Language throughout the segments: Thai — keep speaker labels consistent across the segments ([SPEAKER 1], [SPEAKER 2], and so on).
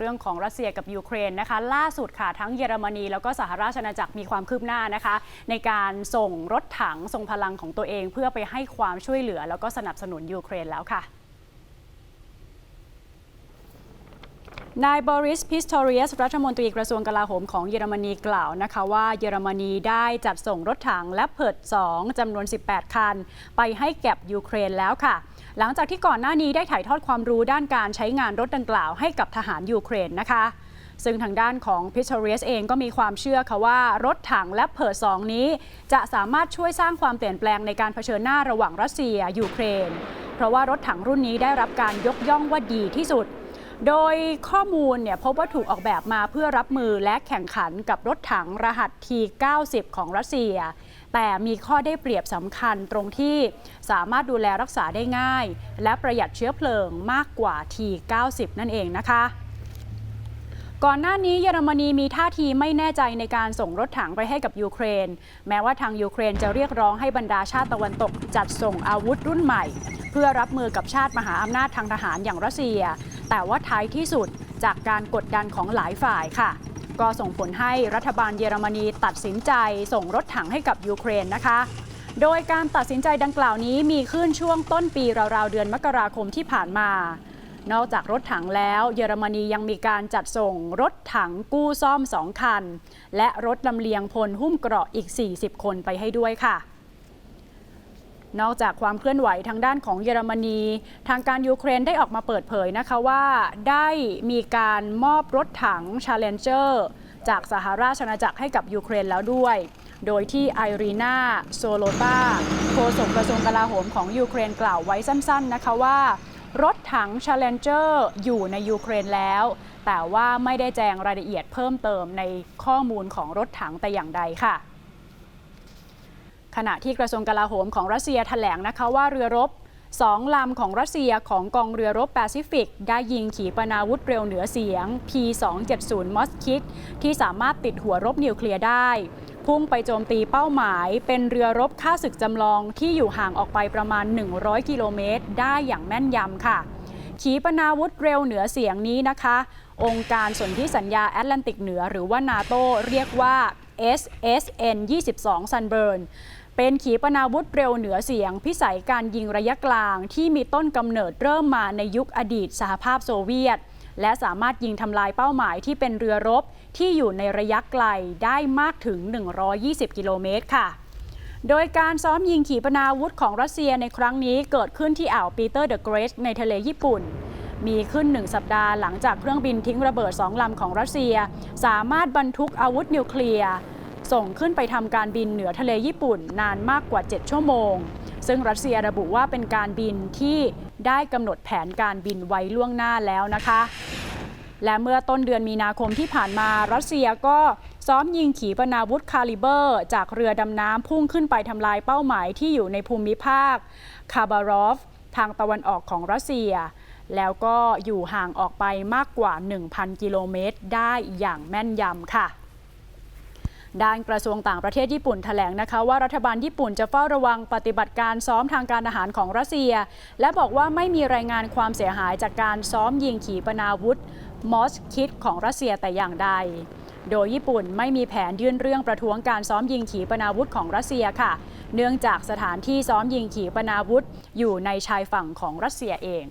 [SPEAKER 1] เรื่องของรัสเซียกับยูเครนนะคะล่าสุดค่ะทั้งเยอรมนีแล้วก็สหราชอาณาจักรมีความคืบหน้านะคะ ในการส่งรถถังทรงพลังของตัวเอง เพื่อไปให้ความช่วยเหลือ แล้วก็สนับสนุนยูเครนแล้วค่ะ นายบอริสพิสทอริอสรัฐมนตรีกระทรวงกลาโหมของเยอรมนีกล่าวนะคะว่าเยอรมนีได้จัดส่งรถถังและเพิด2จำนวน 18 คัน ไปให้แก่ยูเครนแล้วค่ะ หลังจากที่ก่อนหน้านี้ได้ถ่ายทอดความรู้ด้านการใช้งานรถดังกล่าวให้กับทหารยูเครนนะคะ ซึ่งทางด้านของพิ s อ o ร i สเองก็มีความเชื่อค่ะว่ารถถังและเพิด2นี้ จะสามารถช่วยสร้างความเปลี่ยนแปลงในการเผชิญหน้าระหว่างรัสเซียยูเครน เพราะว่ารถถังรุ่นนี้ได้รับการยกย่องว่าดีที่สุด โดยข้อมูลเนี่ยพบว่าถูกออกแบบมาเพื่อรับมือและแข่งขันกับรถถังรหัส T90 ของรัสเซีย แต่มีข้อได้เปรียบสำคัญตรงที่สามารถดูแลรักษาได้ง่าย และประหยัดเชื้อเพลิงมากกว่า T90 นั่นเองนะคะก่อนหน้านี้เยอรมนีมีท่าทีไม่แน่ใจในการส่งรถถังไปให้กับยูเครน แม้ว่าทางยูเครนจะเรียกร้องให้บรรดาชาติตะวันตกจัดส่งอาวุธรุ่นใหม่ เพื่อรับมือกับชาติมหาอำนาจทางทหารอย่างรัสเซีย แต่ว่าท้ายที่สุดจากการกดดันของหลายฝ่ายค่ะ ก็ส่งผลให้รัฐบาลเยอรมนีตัดสินใจส่งรถถังให้กับยูเครนนะคะ โดยการตัดสินใจดังกล่าวนี้มีขึ้นช่วงต้นปีราวๆเดือนมกราคมที่ผ่านมานอกจากรถถังแล้ว เยอรมนียังมีการจัดส่งรถถังกู้ซ่อม 2 คัน และรถลำเลียงพลหุ้มเกราะอีก 40 คนไปให้ด้วยค่ะ นอกจากความเคลื่อนไหวทางด้านของเยอรมนี ทางการยูเครนได้ออกมาเปิดเผยนะคะว่าได้มีการมอบรถถัง Challenger จากสหราชอาณาจักรให้กับยูเครนแล้วด้วย โดยที่ไอรีนาโซโลตาโฆษกกระทรวงกลาโหมของยูเครนกล่าวไว้สั้นๆนะคะว่ารถถัง Challenger อยู่ในยูเครนแล้ว แต่ว่าไม่ได้แจงรายละเอียดเพิ่มเติมในข้อมูลของรถถังแต่อย่างใดค่ะ ขณะที่กระทรวงกลาโหมของรัสเซียแถลงนะคะว่าเรือรบสองลำของรัสเซียของกองเรือรบแปซิฟิก ได้ยิงขีปนาวุธเร็วเหนือเสียง P270 มอสคิดที่สามารถติดหัวรบนิวเคลียร์ได้ พุ่งไปโจมตีเป้าหมายเป็นเรือรบค่าศึกจำลองที่อยู่ห่างออกไปประมาณ 100 กิโลเมตร ได้อย่างแม่นยำค่ะ ขีปนาวุธเร็วเหนือเสียงนี้นะคะ องค์การสนธิสัญญาแอตแลนติกเหนือหรือว่านาโตเรียกว่า SSN 22 Sunburn เป็นขีปนาวุธเร็วเหนือเสียง พิสัยการยิงระยะกลางที่มีต้นกำเนิดเริ่มมาในยุคอดีตสหภาพโซเวียต และสามารถยิงทำลายเป้าหมายที่เป็นเรือรบ ที่อยู่ในระยะไกลได้มากถึง 120 กิโลเมตรค่ะ โดยการซ้อมยิงขีปนาวุธของรัสเซียในครั้งนี้เกิดขึ้นที่อ่าวปีเตอร์เดอะเกรสในทะเลญี่ปุ่นมีขึ้นหนึ่งสัปดาห์หลังจากเครื่องบินทิ้งระเบิดสองลำของรัสเซีย สามารถบรรทุกอาวุธนิวเคลียร์ ส่งขึ้นไปทำการบินเหนือทะเลญี่ปุ่นนานมากกว่า 7 ชั่วโมง ซึ่งรัสเซียระบุว่าเป็นการบินที่ได้กำหนดแผนการบินไว้ล่วงหน้าแล้วนะคะ และเมื่อต้นเดือนมีนาคมที่ผ่านมารัสเซียก็ซ้อมยิงขีปนาวุธคาลิเบอร์ จากเรือดำน้ำพุ่งขึ้นไปทำลายเป้าหมายที่อยู่ในภูมิภาคคาบารอฟ ทางตะวันออกของรัสเซีย แล้วก็อยู่ห่างออกไปมากกว่า 1,000 กิโลเมตรได้อย่างแม่นยำค่ะ ด้านกระทรวงต่างประเทศญี่ปุ่นแถลงนะคะว่ารัฐบาลญี่ปุ่นจะเฝ้าระวังปฏิบัติการซ้อมทางการอาหารของรัสเซีย และบอกว่าไม่มีรายงานความเสียหายจากการซ้อมยิงขีปนาวุธมอสคิดของรัสเซียแต่อย่างใด โดยญี่ปุ่นไม่มีแผนยื่นเรื่องประท้วงการซ้อมยิงขีปนาวุธของรัสเซียค่ะ เนื่องจากสถานที่ซ้อมยิงขีปนาวุธอยู่ในชายฝั่งของรัสเซียเอง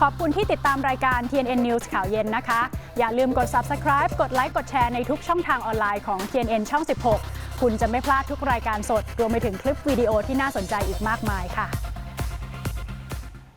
[SPEAKER 1] ขอบคุณที่ติดตามรายการ TNN News ข่าวเย็นนะคะ อย่าลืมกด subscribe กดไลค์กดแชร์ในทุกช่องทางออนไลน์ของ TNN ช่อง 16 คุณจะไม่พลาดทุกรายการสด รวมไปถึงคลิปวิดีโอที่น่าสนใจอีกมากมายค่ะ